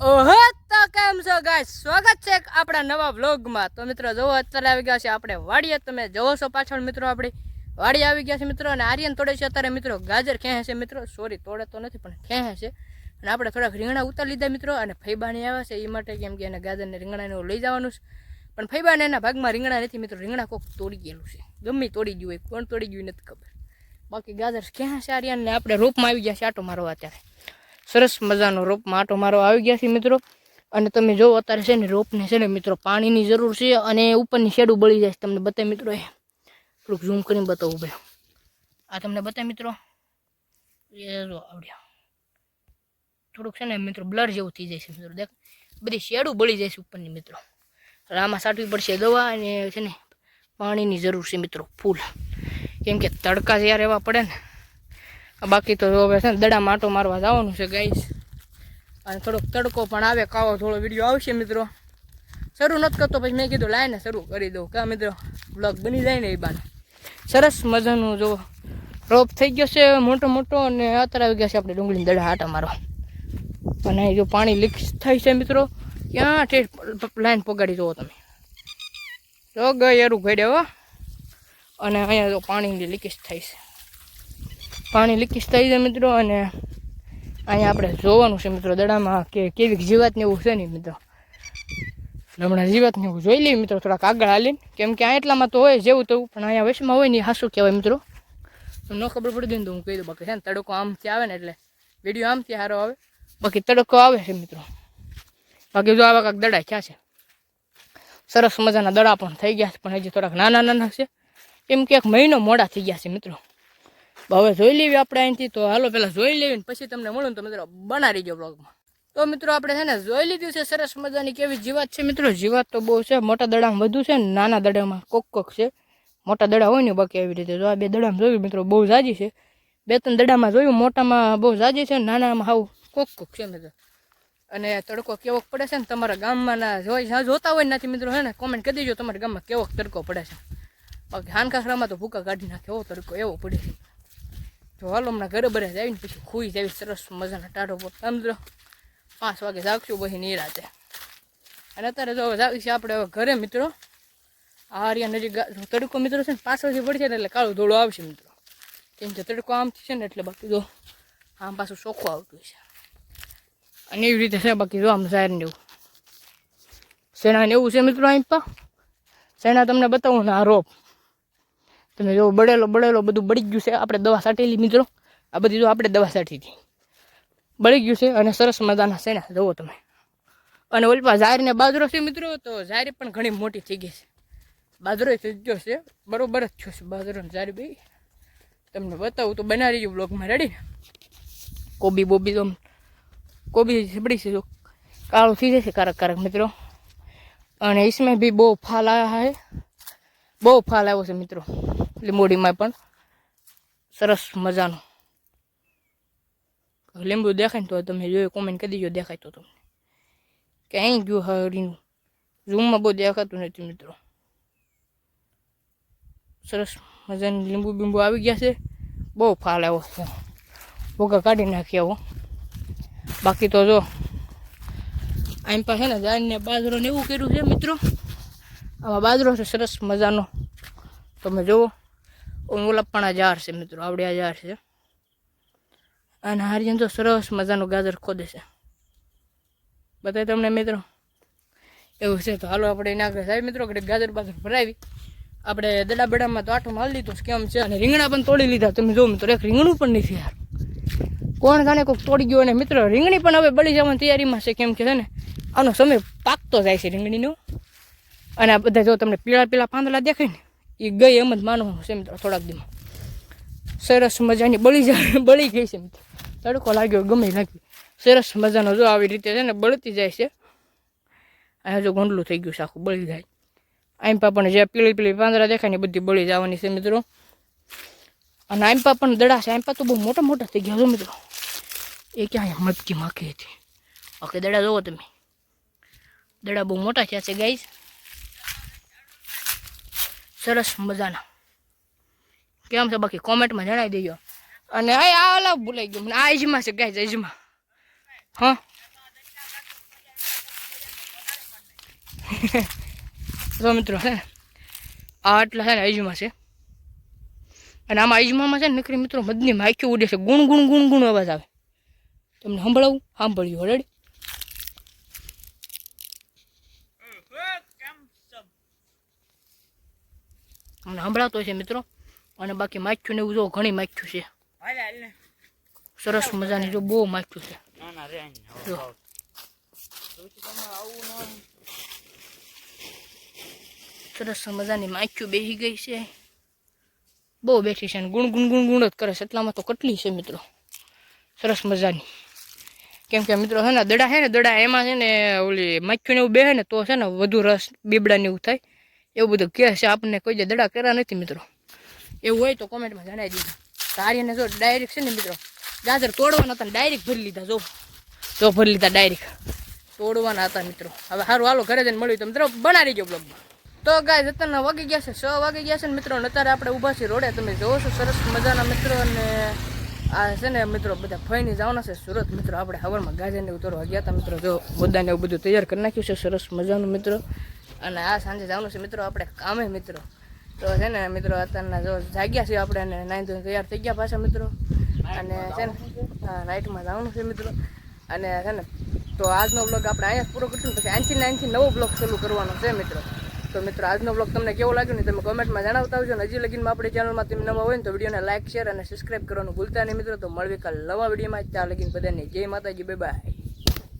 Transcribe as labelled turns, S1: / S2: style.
S1: ઓહો, તો કેમ છો ગાઈસ સ્વાગત છે આપણા નવા વ્લોગમાં તો મિત્રો જોવો અત્યારે આવી ગયા છે આપણે વાડીએ. તમે જોવો છો પાછળ મિત્રો આપણી. વાડી આવી ગયા છે મિત્રો અને આર્યન તોડે છે. અત્યારે મિત્રો ગાજર ખેંચે છે મિત્રો. સોરી તોડે તો નથી, પણ ખેંચે છે. અને આપણે થોડાક રીંગણા ઉતારી લીધા મિત્રો અને ફૈબાની આવે છે. એ માટે કેમ કે એને ગાજરને રીંગણાને લઈ જવાનું છે. પણ ફૈબાને એના ભાગમાં રીંગણા નથી મિત્રો. રીંગણા કોક તોડી ગયેલું છે. ગમે તોડી ગયું હોય. કોણ તોડી ગયું નથી ખબર. બાકી ગાજર ક્યાં છે આર્યનને. આપણે રોપમાં આવી ગયા છે. આટો મારવા અત્યારે. સરસ મજાનો રોપમાં આટો મારો આવી ગયા છે મિત્રો. અને તમે જો અત્યારે છે ને રોપને છે ને મિત્રો પાણીની જરૂર છે અને ઉપરની શેડું બળી જાય તમને બતાય મિત્રો એ થોડુંક ઝૂમ કરીને બતાવું ભાઈ આ તમને બતાય મિત્રો. આવડ્યા થોડુંક છે ને મિત્રો બ્લર જેવું થઈ જાય છે મિત્રો. દેખ, બધી શેડું બળી જાય છે ઉપરની મિત્રો. એટલે આમાં સાટવી પડશે દવા અને છે ને પાણીની જરૂર છે મિત્રો ફૂલ. કેમ કે તડકા જ્યારે એવા પડે ને બાકી તો હવે છે ને દડા માટો મારવા જવાનું છે ગાઈસ અને થોડોક તડકો પણ આવે, કાવો થોડો વીડિયો આવશે, મિત્રો. શરૂ નથી કરતો, પછી મેં કીધું લાઈને શરૂ કરી દઉં. કા મિત્રો બ્લોગ બની જાય ને એ બાને સરસ મજાનું જો રોપ થઈ ગયો છે, મોટો મોટો, અને અત્યારે આવી ગયા છે આપણે ડુંગળીની દડા આટા મારવા. અને જો પાણી લીક થાય છે, મિત્રો, ક્યાં ઠેઠ લાઈન પગાડી જુઓ તમે. જો ગઈ એરું ઘડે, હો. અને અહીંયા જો પાણીની લીકેજ થાય છે. પાણી લીકેજ થઈ જાય મિત્રો, અને અહીંયા આપણે જોવાનું છે મિત્રો દડામાં કે કેવી જીવાતને એવું છે નહીં મિત્રો. હમણાં જીવાતને એવું જોઈ લઈએ મિત્રો, થોડાક આગળ હાલીને. કેમ કે આ એટલામાં તો હોય જેવું તેવું, પણ અહીંયા વશમાં હોય ને હાસું કહેવાય મિત્રો. ન ખબર પડી દઈને તો હું કહી દઉં, બાકી છે ને તડકો આમથી આવે ને એટલે વીડિયો આમથી સારો આવે. બાકી તડકો આવે છે મિત્રો. બાકી જો આવા કાંક દડા ક્યાં છે. સરસ મજાના દડા પણ થઈ ગયા છે, પણ હજી થોડાક નાના નાના છે. એમ કે એક મહિનો મોડા થઈ ગયા છે મિત્રો. હવે જોઈ લેવી આપણે અહીંથી. તો હાલો પહેલાં જોઈ લેવી પછી તમને મળું તો મિત્રો બનાવી ગયો બ્લોગમાં તો મિત્રો આપણે છે ને જોઈ લીધું છે સરસ મજાની કેવી જીવાત છે મિત્રો. જીવાત તો બહુ છે, મોટા દડામાં વધુ છે નાના દડામાં કોક કોક છે. મોટા દડા હોય ને બાકી એવી રીતે. જો આ બે દડામાં જોયું મિત્રો, બહુ જાજી છે. બે ત્રણ દડામાં જોયું, મોટામાં બહુ જાજી છે નાનામાં હાવ કોક કોક છે મિત્રો. અને તડકો કેવોક પડે છે ને, તમારા ગામમાં જોઈ જોતા હોય નથી મિત્રો છે ને કોમેન્ટ કરી દેજો, તમારા ગામમાં કેવોક તડકો પડે છે. બાકી હાનકાખરામાં તો ભૂકા કાઢી નાખે, એવો તડકો એવો પડે છે. જો હાલો, હમણાં ઘરે બરે આવીને પછી ખુઈ જાવી સરસ મજાના ટાઢો પર સમજો પાંચ વાગે જાગશું, પછી નિરાતે. અને અત્યારે જો હવે જાવી આપણે હવે ઘરે મિત્રો. આર્યા નજીક તડકો મિત્રો છે ને પાછળથી પડશે ને એટલે કાળું ધોળો આવશે મિત્રો. કેમ કે તડકો આમ છે ને એટલે બાકી જો આમ પાછું ચોખ્ખું આવતું છે અને એવી રીતે છે બાકી જો આમ જાહેર ને એવું. શેણા ને એવું છે મિત્રો અહીં પા. શેણા તમને બતાવું ને આ રોપ. તમે જો બળેલો બળેલો બધું બળી ગયું છે. આપણે દવા સાટેલી મિત્રો. આ બધી જો આપણે દવા સાટી હતી બળી ગયું છે અને સરસ મજાના છે ને. જુઓ તમે. અને ઓલમાં ઝારને બાજરો છે મિત્રો, તો ઝારી પણ ઘણી મોટી થઈ ગઈ છે. બાજરો થઈ ગયો છે. બરોબર જ થયો છે બાજરો ને ઝારી ભાઈ તમને બતાવું તો બનાવી રહીજો બ્લોગમાં. રેડી કોબી બોબી તો કોબી ઝીબડી છે કાળું થઈ જશે કારક કારક મિત્રો. અને ઈસમે બી બહુ ફાલ આવ્યા હે. બહુ ફાલ આવ્યો છે મિત્રો. લીંબોડીમાં પણ સરસ મજાનું. લીંબુ દેખાય ને તો તમે જોયું કોમેન્ટ કરી દીજો, દેખાય તો તમને. ક્યાંય ગયું હરીનું? ઝૂમમાં બહુ દેખાતું નથી મિત્રો. સરસ મજાની લીંબુ બીંબુ આવી ગયા છે. બહુ ફાલ આવ્યો છે. ભોગા કાઢી નાખ્યા હો. બાકી તો જો, આમ પાસે ને જાણીને બાજરો ને એવું કર્યું છે મિત્રો. આમાં બાજરો છે, સરસ મજાનો. તમે જુઓ. ઓલપણા હજાર છે મિત્રો, આવડ્યા હજાર છે. અને હારિયન તો સરસ મજાનું ગાજર ખોદે છે. બતાય તમને મિત્રો? એવું છે તો હાલો આપણે એના આગળ સાહેબ મિત્રો ગાજર બાજર ભરાવી. આપણે દડા બડામાં તો આઠો માલ લીધો કેમ છે? અને રીંગણા પણ તોડી લીધા, તમે જો મિત્રો, એક રીંગણું પણ નથી યાર. કોણ જાણે કોઈક તોડી ગયો અને મિત્રો, રીંગણી પણ હવે બળી જવાની તૈયારીમાં છે, કેમ કે છે ને, આનો સમય પાકતો જાય છે રીંગણીનો. અને આ બધા જો તમને પીળા પીળા પાંદડા દેખાય ને એ ગઈ એમ જ માનવાનું છે મિત્રો, થોડાક દીમાં સરસ મજાની બળી જાય બળી ગઈ છે મિત્રો. તડકો લાગ્યો, ગમે લાગ્યો. સરસ મજાનો જો આવી રીતે છે ને બળતી જાય છે. અહીંયા જો ગોંડલું થઈ ગયું છે આખું, બળી જાય. આઈમ્પા પણ જે પીળી પીળી પાંદડા દેખાય ને બધી બળી જવાની છે મિત્રો. અને આઈમ્પા પણ દડા છે આઈમ્પા તો બહુ મોટા મોટા થઈ ગયા છો મિત્રો. એ ક્યાં મટકી માખી હતી. ઓકે, દડા જોવો તમે. દડા બહુ મોટા થયા છે ગાઈઝ સરસ મજાના. કેમ છે બાકી? કોમેન્ટમાં જણાવી દેજો. અને આ આ અલાવ ભૂલાઈ ગયું. આ એજમાં છે ગાય એજમાં. હા? તો મિત્રો, હે આ આટલા છે ને અજમા છે. અને આમાં અજમામાં છે ને નકરી મિત્રો મદની માખી ઉડે છે. ગુણ ગુણ ગુણ ગુણ અવાજ આવે. તમને સંભળાવું? સાંભળ્યું રેડી અમને સંભળાતો છે મિત્રો. અને બાકી માખ્યું ને એવું જો ઘણી માખ્યું છે. સરસ મજાની જો બહુ માખ્યું છે. સરસ મજાની માખ્યું બેસી ગઈ છે. બહુ બેઠી છે અને ગુણ ગુણ ગુણ ગુણ જ કરે છે. એટલામાં તો કટલી છે મિત્રો. સરસ મજાની. કેમ કે મિત્રો છે ને દડા છે ને દડા એમાં છે ને ઓલી માખ્યું ને એવું બેસે ને તો છે ને વધુ રસ બીબડા ને એવું થાય. એવું બધું કહે છે, આપણને કોઈ દડા કર્યા નથી મિત્રો. એવું હોય તો કોમેન્ટમાં જણાવી દીધું તારીને જો ડાયરેક્ટ છે ને મિત્રો, ગાજર તોડવાના હતા ડાયરેક્ટ ભરી લીધા, જો. જો ભરી લીધા ડાયરેક્ટ તોડવાના હતા મિત્રો. હવે સારું હાલો, ઘરે જઈને મળ્યું તો મિત્રો, બનાવી ગયો બ્લોગમાં તો ગાય અત્યારના વાગી ગયા છે, છ વાગી ગયા છે ને મિત્રો અત્યારે આપણે ઊભા છીએ રોડે. તમે જોવો છો, સરસ મજાના મિત્રો, અને આ છે ને મિત્રો, બધા ફઈને જવાના છે, સુરત મિત્રો. આપણે હવરમાં ગાજરને ઉતરવા ગયા હતા મિત્રો. જો બધાને એવું બધું તૈયાર કરી નાખ્યું છે, સરસ મજાનું મિત્રો. અને આ સાંજે જવાનું છે મિત્રો આપણે કામે મિત્રો. તો છે ને મિત્રો અત્યારના જો જાગ્યા છીએ આપણે અને નાઈ તૈયાર થઈ ગયા પાછા મિત્રો. અને છે ને નાઇટમાં જવાનું છે મિત્રો. અને છે ને, તો આજનો બ્લોગ આપણે અહીંયા પૂરો કરશું. પછી અહીંથી નાઇનથી નવો બ્લોગ ચાલુ કરવાનો છે મિત્રો. તો મિત્રો, આજનો બ્લોગ તમને કેવો લાગ્યો ને તમે કોમેન્ટમાં જણાવતા આવજો. અને હજી લગીનમાં આપણી ચેનલમાં તમે નવા હોય ને તો વિડીયોને લાઇક શેર અને સબસ્ક્રાઇબ કરવાનું ભૂલતા નહીં મિત્રો. તો મળવી કાલ નવા વિડીયોમાં ત્યાં લગીન બધાને જય માતાજી બાય બાય